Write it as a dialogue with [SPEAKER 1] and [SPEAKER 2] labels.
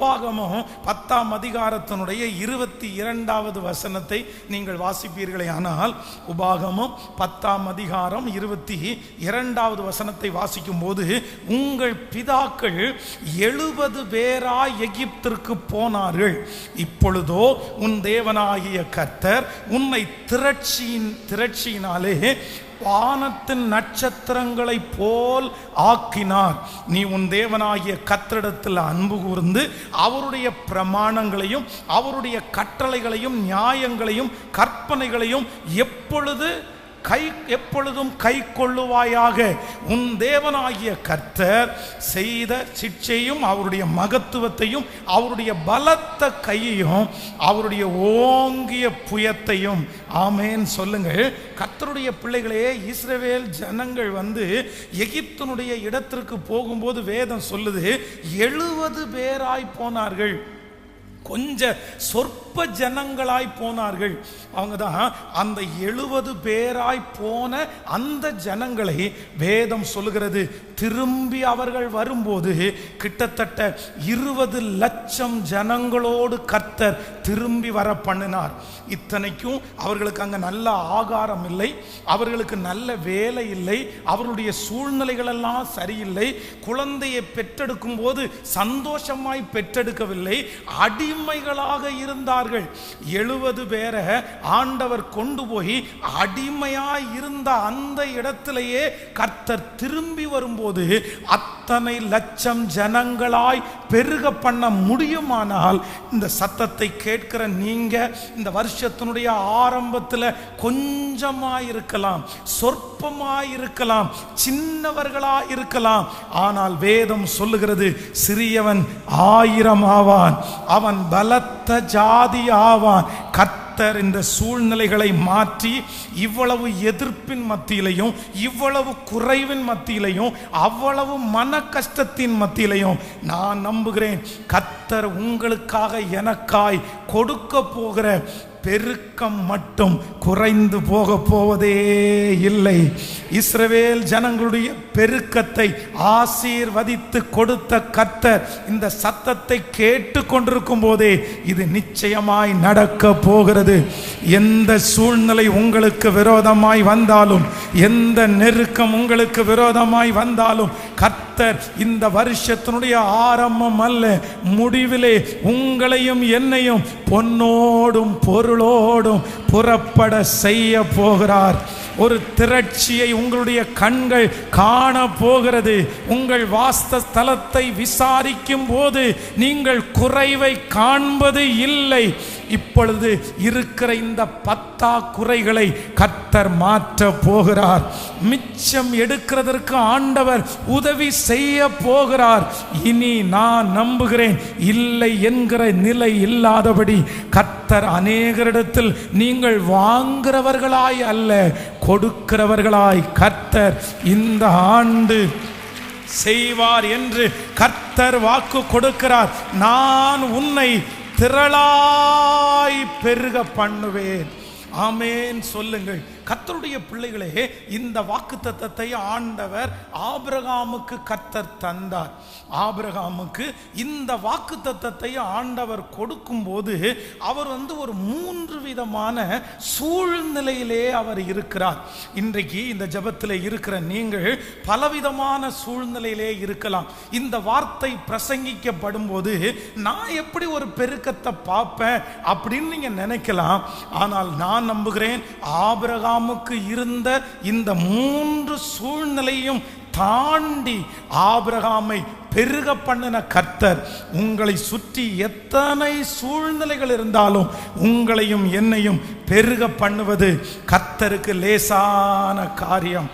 [SPEAKER 1] உபாகமம் பத்தாம் அதிகாரத்தினுடைய இருபத்தி இரண்டாவது வசனத்தை நீங்கள் வாசிப்பீர்களே. ஆனால் உபாகமம் பத்தாம் அதிகாரம் இருபத்தி இரண்டாவது வசனத்தை வாசிக்கும் போது உங்கள் பிதாக்கள் எழுபது பேரா எகிப்திற்கு போனார்கள். இப்பொழுதோ உன் தேவனாகிய கர்த்தர் உன்னை திரட்சியின் திரட்சியினாலே வானத்தின் நட்சத்திரங்களைப் போல் ஆக்கினார். நீ உன் தேவனாகிய கத்திரிடத்தில் அன்பு கூர்ந்து அவருடைய பிரமாணங்களையும் அவருடைய கட்டளைகளையும் நியாயங்களையும் கற்பனைகளையும் எப்பொழுது கை எப்பொழுதும் கை கொள்ளுவாயாக. உன் தேவனாகிய கர்த்தர் செய்த சிக்ஷையும் அவருடைய மகத்துவத்தையும் அவருடைய பலத்த கையையும் அவருடைய ஓங்கிய புயத்தையும். ஆமேன். சொல்லுங்கள். கர்த்தருடைய பிள்ளைகளே இஸ்ரவேல் ஜனங்கள் வந்து எகிப்தினுடைய இடத்திற்கு போகும்போது வேதம் சொல்லுது எழுபது பேராய் போனார்கள். கொஞ்ச சொற்ப ஜனங்களாய் போனார்கள். அவங்க தான் அந்த எழுபது பேராய் போன அந்த ஜனங்களை வேதம் சொல்லுகிறது. திரும்பி அவர்கள் வரும்போது கிட்டத்தட்ட இருபது லட்சம் ஜனங்களோடு கர்த்தர் திரும்பி வர பண்ணினார். இத்தனைக்கும் அவர்களுக்கு அங்கே நல்ல ஆகாரம் இல்லை. அவர்களுக்கு நல்ல வேலை இல்லை. அவர்களுடைய சூழ்நிலைகள் எல்லாம் சரியில்லை. குழந்தையை பெற்றெடுக்கும் போது சந்தோஷமாய் பெற்றெடுக்கவில்லை. அடி அடிமைகளாக இருந்தார்கள். எழுபது பேரை ஆண்டவர் கொண்டு போய் அடிமையாய் இருந்த அந்த இடத்திலேயே கர்த்தர் திரும்பி வரும்போது அத்தனை லட்சம் ஜனங்களாய் பெருக பண்ண முடியுமானால் இந்த சத்தத்தை கேட்கிற நீங்க இந்த வருஷத்தினுடைய ஆரம்பத்தில் கொஞ்சமாக இருக்கலாம் சொற்பமாக இருக்கலாம் சின்னவர்களாக இருக்கலாம் ஆனால் வேதம் சொல்லுகிறது சிறியவன் ஆயிரம் ஆவான் அவன் பலத்த ஜாதி ஆவான் கர்த்தர் இந்த சூழ்நிலைகளை மாற்றி இவ்வளவு எதிர்ப்பின் மத்தியிலையும் இவ்வளவு குறைவின் மத்தியிலையும் அவ்வளவு மன கஷ்டத்தின் மத்தியிலையும் நான் நம்புகிறேன். கர்த்தர் உங்களுக்காக எனக்காய் கொடுக்க போகிற பெருக்கம் மட்டும் குறைந்து போக போவதே இல்லை. இஸ்ரவேல் ஜனங்களுடைய பெருக்கத்தை ஆசீர்வதித்து கொடுத்த கத்தர் இந்த சத்தத்தை கேட்டு கொண்டிருக்கும் போதே இது நிச்சயமாய் நடக்க போகிறது. எந்த சூழ்நிலை உங்களுக்கு விரோதமாய் வந்தாலும் எந்த நெருக்கம் உங்களுக்கு விரோதமாய் வந்தாலும் கர்த்தர் இந்த வருஷத்தினுடைய ஆரம்பம் அல்ல முடிவிலே உங்களையும் என்னையும் பொன்னோடும் பொருளோடும் புறப்பட செய்ய போகிறார். ஒரு திரட்சியை உங்களுடைய கண்கள் காண போகிறது. உங்கள் வாஸ்த ஸ்தலத்தை விசாரிக்கும் போது நீங்கள் குறைவை காண்பது இல்லை. இப்பொழுது இருக்கிற இந்த பத்தா குறைகளை கத்தர் மாற்ற போகிறார். மிச்சம் எடுக்கிறதற்கு ஆண்டவர் உதவி செய்ய போகிறார். இனி நான் நம்புகிறேன். இல்லை என்கிற நிலை இல்லாதபடி கத்தர் அநேகரிடத்தில் நீங்கள் வாங்குறவர்களாய் அல்ல கொடுக்கிறவர்களாய் கத்தர் இந்த ஆண்டு செய்வார் என்று கர்த்தர் வாக்கு கொடுக்கிறார். நான் உன்னை திரளாய் பெருக பண்ணுவேன். ஆமேன் சொல்லுங்கள். கத்தருடைய பிள்ளைகளே இந்த வாக்கு தத்தத்தை ஆண்டவர் ஆபிரகாமுக்கு கத்தர் தந்தார். ஆபிரகாமுக்கு இந்த வாக்கு தத்தத்தை ஆண்டவர் கொடுக்கும்போது அவர் வந்து ஒரு மூன்று விதமான சூழ்நிலையிலே அவர் இருக்கிறார். இன்றைக்கு இந்த ஜபத்தில் இருக்கிற நீங்கள் பலவிதமான சூழ்நிலையிலே இருக்கலாம். இந்த வார்த்தை பிரசங்கிக்கப்படும் போது நான் எப்படி ஒரு பெருக்கத்தை பார்ப்பேன் அப்படின்னு நீங்க நினைக்கலாம். ஆனால் நான் நான் நம்புகிறேன். ஆபிரகாமுக்கு இருந்த இந்த மூன்று சூழ்நிலையும் தாண்டி ஆபிரகாமை பெருக பண்ணின கர்த்தர் உங்களை சுற்றி எத்தனை சூழ்நிலைகள் இருந்தாலும் உங்களையும் என்னையும் பெருக பண்ணுவது கர்த்தருக்கு லேசான காரியம்.